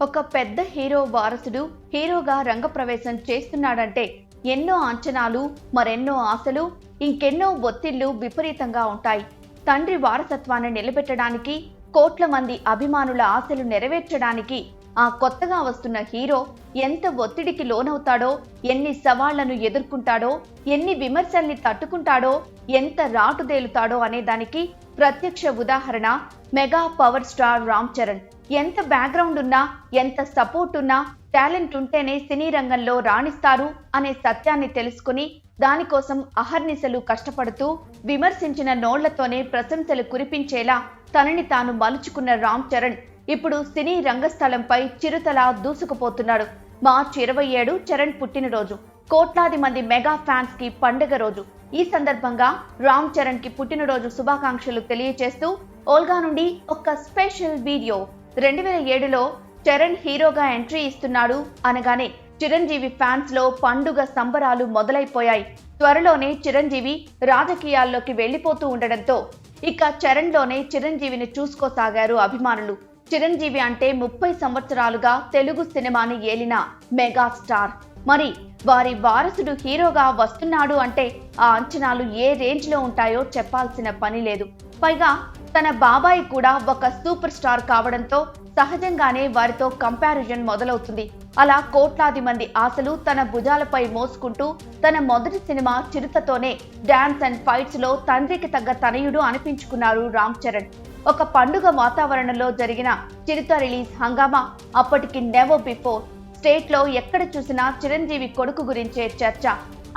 ఒక పెద్ద హీరో వారసుడు హీరోగా రంగప్రవేశం చేస్తున్నాడంటే ఎన్నో అంచనాలు మరెన్నో ఆశలు ఇంకెన్నో ఒత్తిళ్ళు విపరీతంగా ఉంటాయి. తండ్రి వారసత్వాన్ని నిలబెట్టడానికి కోట్ల మంది అభిమానుల ఆశలు నెరవేర్చడానికి ఆ కొత్తగా వస్తున్న హీరో ఎంత ఒత్తిడికి లోనవుతాడో ఎన్ని సవాళ్ళను ఎదుర్కొంటాడో ఎన్ని విమర్శల్ని తట్టుకుంటాడో ఎంత రాటుదేలుతాడో అనే దానికి ప్రత్యక్ష ఉదాహరణ mega power star Ram Charan. ఎంత బ్యాక్గ్రౌండ్ ఉన్నా ఎంత సపోర్ట్ ఉన్నా టాలెంట్ ఉంటేనే సినీ రంగంలో రాణిస్తారు అనే సత్యాన్ని తెలుసుకుని దానికోసం అహర్నిశలు కష్టపడుతూ విమర్శించిన నోళ్ళతోనే ప్రశంసలు కురిపించేలా తనని తాను మలుచుకున్న రామ్ చరణ్ ఇప్పుడు సినీ రంగస్థలంపై చిరుతలా దూసుకుపోతున్నాడు. మార్చి ఇరవై ఏడు చరణ్ పుట్టినరోజు. కోట్లాది మంది మెగా ఫ్యాన్స్కి పండుగ రోజు. ఈ సందర్భంగా రామ్ చరణ్కి పుట్టినరోజు శుభాకాంక్షలు తెలియజేస్తూ ఓల్గా నుండి ఒక స్పెషల్ వీడియో. రెండు వేల ఏడులో చరణ్ హీరోగా ఎంట్రీ ఇస్తున్నాడు అనగానే చిరంజీవి ఫ్యాన్స్లో పండుగ సంబరాలు మొదలైపోయాయి. త్వరలోనే చిరంజీవి రాజకీయాల్లోకి వెళ్ళిపోతూ ఉండడంతో ఇక చరణ్లోనే చిరంజీవిని చూసుకోసాగారు అభిమానులు. చిరంజీవి అంటే ముప్పై సంవత్సరాలుగా తెలుగు సినిమాని ఏలిన మెగాస్టార్ మరి వారి వారసుడు హీరోగా వస్తున్నాడు అంటే ఆ అంచనాలు ఏ రేంజ్లో ఉంటాయో చెప్పాల్సిన పని లేదు. పైగా తన బాబాయ్ కూడా ఒక సూపర్ స్టార్ కావడంతో సహజంగానే వారితో కంపారిజన్ మొదలవుతుంది. అలా కోట్లాది మంది ఆశలు తన భుజాలపై మోసుకుంటూ తన మొదటి సినిమా చిరుతతోనే డాన్స్ అండ్ ఫైట్స్లో తండ్రికి తగ్గ తనయుడు అనిపించుకున్నారు రామ్ చరణ్. ఒక పండుగ వాతావరణంలో జరిగిన చిరుత రిలీజ్ హంగామా అప్పటికి నెవో బిఫోర్ స్టేట్లో ఎక్కడ చూసినా చిరంజీవి కొడుకు గురించే చర్చ.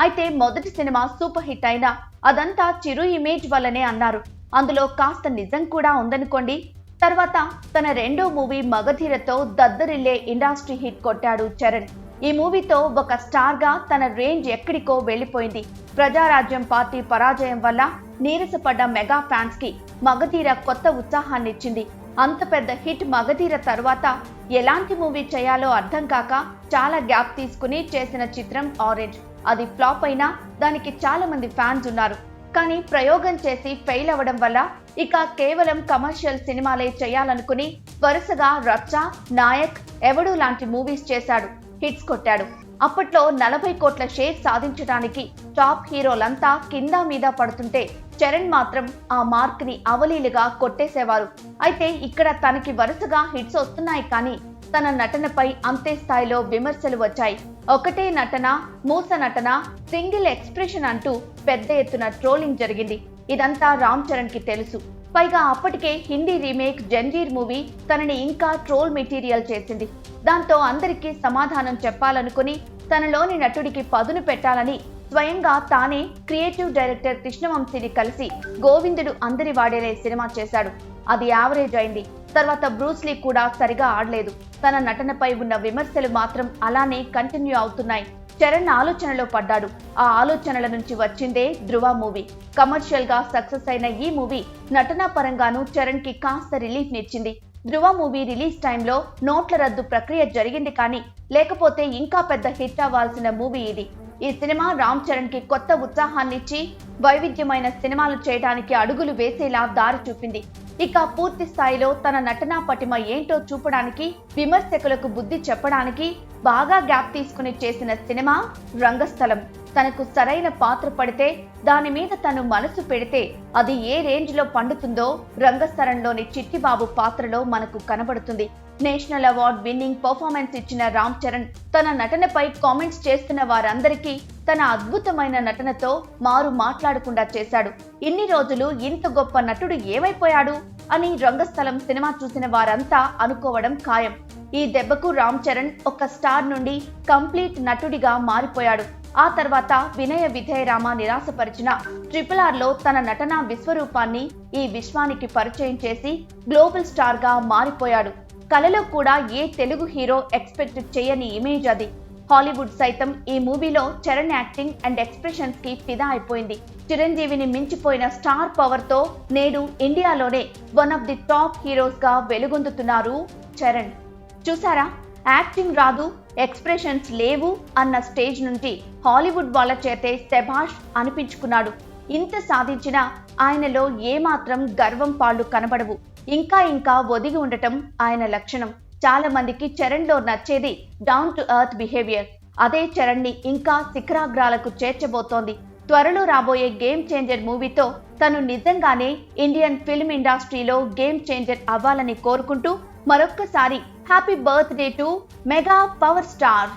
అయితే మొదటి సినిమా సూపర్ హిట్ అయినా అదంతా చిరు ఇమేజ్ వల్లనే అన్నారు. అందులో కాస్త నిజం కూడా ఉందనుకోండి. తర్వాత తన రెండో మూవీ మగధీరతో దద్దరిల్లే ఇండస్ట్రీ హిట్ కొట్టాడు చరణ్. ఈ మూవీతో ఒక స్టార్గా తన రేంజ్ ఎక్కడికో వెళ్ళిపోయింది. ప్రజారాజ్యం పార్టీ పరాజయం వల్ల నీరసపడ్డ మెగా ఫ్యాన్స్కి మగధీర కొత్త ఉత్సాహాన్ని ఇచ్చింది అంత పెద్ద హిట్ మగధీర తర్వాత ఎలాంటి మూవీ చేయాలో అర్థం కాక చాలా గ్యాప్ తీసుకుని చేసిన చిత్రం ఆరెంజ్. అది ఫ్లాప్ అయినా దానికి చాలా మంది ఫ్యాన్స్ ఉన్నారు. కానీ ప్రయోగం చేసి ఫెయిల్ అవ్వడం వల్ల ఇక కేవలం కమర్షియల్ సినిమాలే చేయాలనుకుని వరుసగా రచ్చ నాయక్ ఎవడు లాంటి మూవీస్ చేశాడు హిట్స్ కొట్టాడు. అప్పట్లో నలభై కోట్ల షేర్ సాధించడానికి టాప్ హీరోలంతా కింద మీద పడుతుంటే చరణ్ మాత్రం ఆ మార్క్ని అవలీలుగా కొట్టేసేవారు. అయితే ఇక్కడ తనకి వరుసగా హిట్స్ వస్తున్నాయి కానీ తన నటనపై అంతే స్థాయిలో విమర్శలు వచ్చాయి. ఒకటే నటన మూస నటన సింగిల్ ఎక్స్ప్రెషన్ అంటూ పెద్ద ఎత్తున ట్రోలింగ్ జరిగింది. ఇదంతా రామ్ చరణ్కి తెలుసు. పైగా అప్పటికే హిందీ రీమేక్ జంజీర్ మూవీ తనని ఇంకా ట్రోల్ మెటీరియల్ చేసింది. దాంతో అందరికీ సమాధానం చెప్పాలనుకుని తనలోని నటుడికి పదును పెట్టాలని స్వయంగా తానే క్రియేటివ్ డైరెక్టర్ కృష్ణవంశీని కలిసి గోవిందుడు అందరి వాడేలే సినిమా చేశాడు. అది యావరేజ్ అయింది. తర్వాత బ్రూస్లీ కూడా సరిగా ఆడలేదు. తన నటనపై ఉన్న విమర్శలు మాత్రం అలానే కంటిన్యూ అవుతున్నాయి. చరణ్ ఆలోచనలో పడ్డాడు. ఆ ఆలోచనల నుంచి వచ్చిందే ధృవ మూవీ. కమర్షియల్గా సక్సెస్ అయిన ఈ మూవీ నటనా పరంగానూ చరణ్కి కాస్త రిలీఫ్ నిచ్చింది. ధృవ మూవీ రిలీజ్ టైంలో నోట్ల రద్దు ప్రక్రియ జరిగింది కానీ లేకపోతే ఇంకా పెద్ద హిట్ అవ్వాల్సిన మూవీ ఇది. ఈ సినిమా రామ్ చరణ్కి కొత్త ఉత్సాహాన్నిచ్చి వైవిధ్యమైన సినిమాలు చేయడానికి అడుగులు వేసేలా దారి చూపింది. ఇక పూర్తి స్థాయిలో తన నటనా పటిమ ఏంటో చూపడానికి విమర్శకులకు బుద్ధి చెప్పడానికి బాగా గ్యాప్ తీసుకుని చేసిన సినిమా రంగస్థలం. తనకు సరైన పాత్ర పడితే దాని మీద తను మనసు పెడితే అది ఏ రేంజ్లో పండుతుందో రంగస్థలంలోని చిట్టిబాబు పాత్రలో మనకు కనబడుతుంది. నేషనల్ అవార్డ్ విన్నింగ్ పర్ఫార్మెన్స్ ఇచ్చిన రామ్ చరణ్ తన నటనపై కామెంట్స్ చేస్తున్న వారందరికీ తన అద్భుతమైన నటనతో మారు మాట్లాడకుండా చేశాడు. ఇన్ని రోజులు ఇంత గొప్ప నటుడు ఏమైపోయాడు అని రంగస్థలం సినిమా చూసిన వారంతా అనుకోవడం ఖాయం. ఈ దెబ్బకు రామ్ చరణ్ ఒక స్టార్ నుండి కంప్లీట్ నటుడిగా మారిపోయాడు. ఆ తర్వాత వినయ విధేయరామ నిరాశపరిచిన ట్రిపుల్ ఆర్లో తన నటనా విశ్వరూపాన్ని ఈ విశ్వానికి పరిచయం చేసి గ్లోబల్ స్టార్గా మారిపోయాడు. కలలో కూడా ఏ తెలుగు హీరో ఎక్స్పెక్ట్ చేయని ఇమేజ్ అది. హాలీవుడ్ సైతం ఈ మూవీలో చరణ్ యాక్టింగ్ అండ్ ఎక్స్ప్రెషన్స్కి ఫిదా అయిపోయింది. చిరంజీవిని మించిపోయిన స్టార్ పవర్తో నేడు ఇండియాలోనే వన్ ఆఫ్ ది టాప్ హీరోస్గా వెలుగొందుతున్నారు చరణ్. చూసారా? యాక్టింగ్ రాదు ఎక్స్ప్రెషన్స్ లేవు అన్న స్టేజ్ నుండి హాలీవుడ్ వాళ్ళ చేతే శభాష్ అనిపించుకున్నాడు. ఇంత సాధించినా ఆయనలో ఏమాత్రం గర్వం పాళ్ళు కనబడవు. ఇంకా ఇంకా ఒదిగి ఉండటం ఆయన లక్షణం. చాలా మందికి చరణ్లో నచ్చేది డౌన్ టు ఎర్త్ బిహేవియర్ అదే చరణ్ని ఇంకా శిఖరాగ్రాలకు చేర్చబోతోంది. త్వరలో రాబోయే గేమ్ చేంజర్ మూవీతో తను నిజంగానే ఇండియన్ ఫిల్మ్ ఇండస్ట్రీలో గేమ్ చేంజర్ అవ్వాలని కోరుకుంటూ మరొక్కసారి happy birthday to mega power star